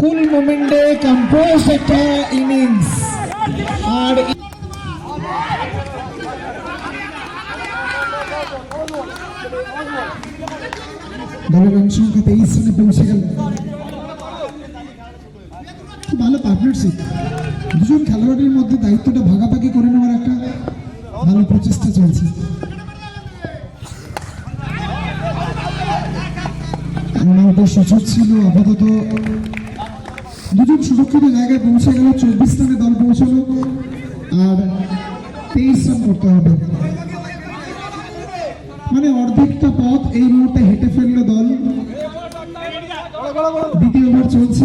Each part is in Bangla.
কুল মোমেন্টে কম্পোজ একটা ইনিংস আর দলের রান সংখ্যা তেইশ রানে পৌঁছে গেল। ভালো পার্টনারশিপ দুজন খেলোয়াড়ের মধ্যে দায়িত্বটা ভাগাভাগি করে নেওয়ার একটা ভালো প্রচেষ্টা চলছে। সুযোগ ছিল আপাতত। দুজন সুরক্ষিত জায়গায় পৌঁছে গেল, চব্বিশ রানে দল পৌঁছালো। আর তেইশ রান করতে হবে। মানে অর্ধেকটা পথ এই মুহূর্তে হেঁটে ফেলল দল। দ্বিতীয় ওভার চলছে।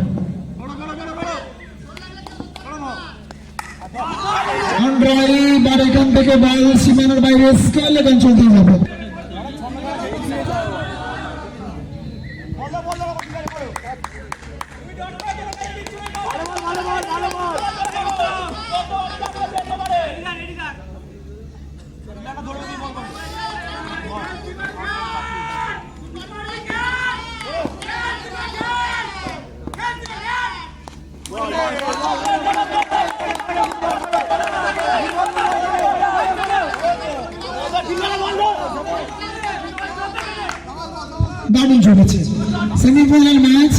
ড্রাইভ আর এখান থেকে বল সীমানার বাইরে স্কেল এখন চলতে যাবে দারুণ চলেছে সেমিফাইনাল ম্যাচ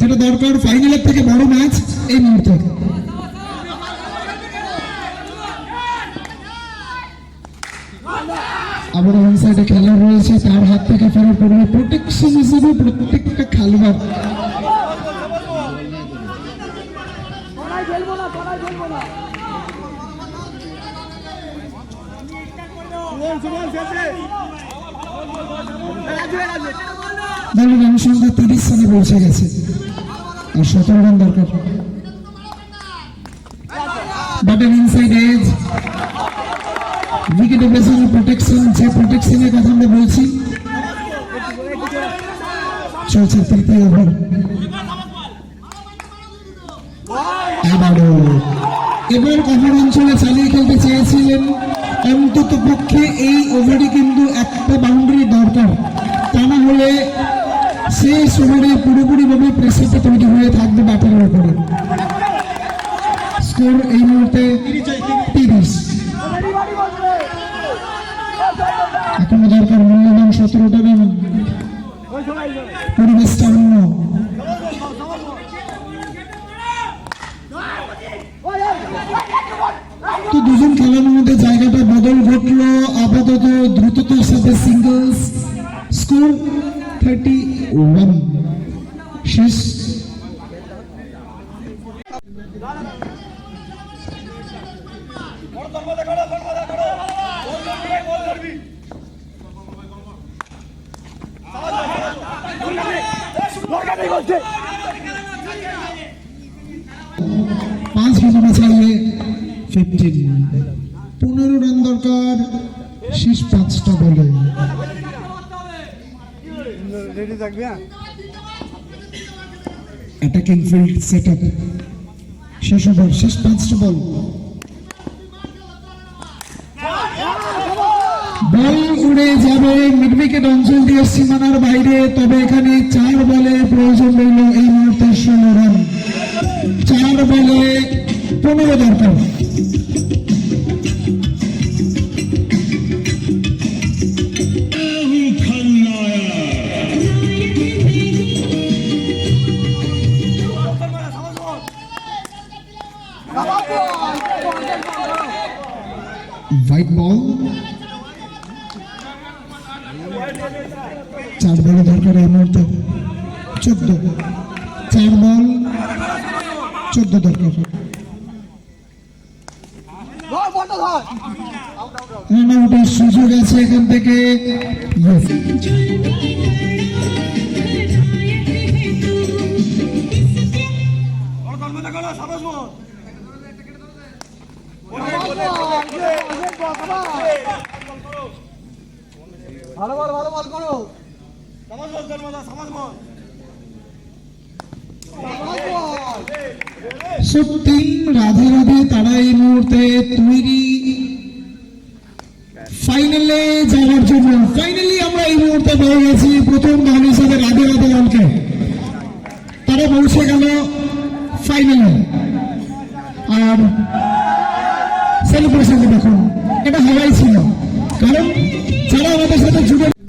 যেটা দরকার ফাইনালের থেকে বড় ম্যাচ এই মুহূর্তে। আবার ওয়ান সাইডে খেলোয়াড় রয়েছে, তার হাত থেকে ফেরার পরে প্রোটেকশন হিসেবে প্রত্যেকটা খেলোয়াড়। দলের রান সংখ্যা তিরিশ রানে পৌঁছে গেছে। আর সতেরো রান দরকার। ব্যাটার ইনসাইড এজ উইকেটে পেছনে প্রোটেকশন যে প্রোটেকশনের কথা আমরা বলছি, চলছে তৃতীয় ওভার এবারও। এবার কভার অঞ্চলে চালিয়ে খেলতে চেয়েছিলেন অন্তত পক্ষে এই ওভারে কিন্তু একটা বাউন্ডারি দরকার। তা না হলে শেষ ওভারে পুরোপুরিভাবে প্রেসারটা তৈরি হয়ে থাকবে ব্যাটারের উপরে। স্কোর এই মুহূর্তে তিরিশ। এখনও দরকার মূল্যবান সতেরোটা পরিবেশটা অন্য তো দুজন খেলার মধ্যে জায়গাটা বদল ঘটলো। আপাতত দ্রুততার সাথে সিঙ্গলস স্কোর থার্টি ওয়ান শেষ। পাঁচ রানে চাইলে ফিফটিন পনেরো রান দরকার শেষ পাঁচটা বলে। অ্যাটাকিং ফিল্ড সেট আপ শেষ ওভার শেষ পাঁচটা বল। বল উড়ে যাবে মিড উইকেট অঞ্চল দিয়ে সীমানার বাইরে তবে এখানে চার বলে প্রয়োজন রইল এই মুহূর্তে ষোলো রান। চার বলে পনেরো দরকার। হোয়াইট বল চার বলে দরকার এই মুহূর্তে। চোদ্দ। চার বল। চোদ্দ দরকার। সুযোগ আছে এখান থেকে। ভালো বল ভালো বল করো। সমাজ রাধে রাধে তারা এই মুহূর্তে তৈরি। ফাইনালে যাওয়ার জন্য ফাইনালি আমরা এই মুহূর্তে পেয়ে গেছি প্রথম গান হিসাবে রাধে রাধে গানকে তারা পৌঁছে গেল ফাইনালে আর সেলিব্রেশন দেখুন, এটা হারাই ছিল। কারণ যারা আমাদের সাথে যুগে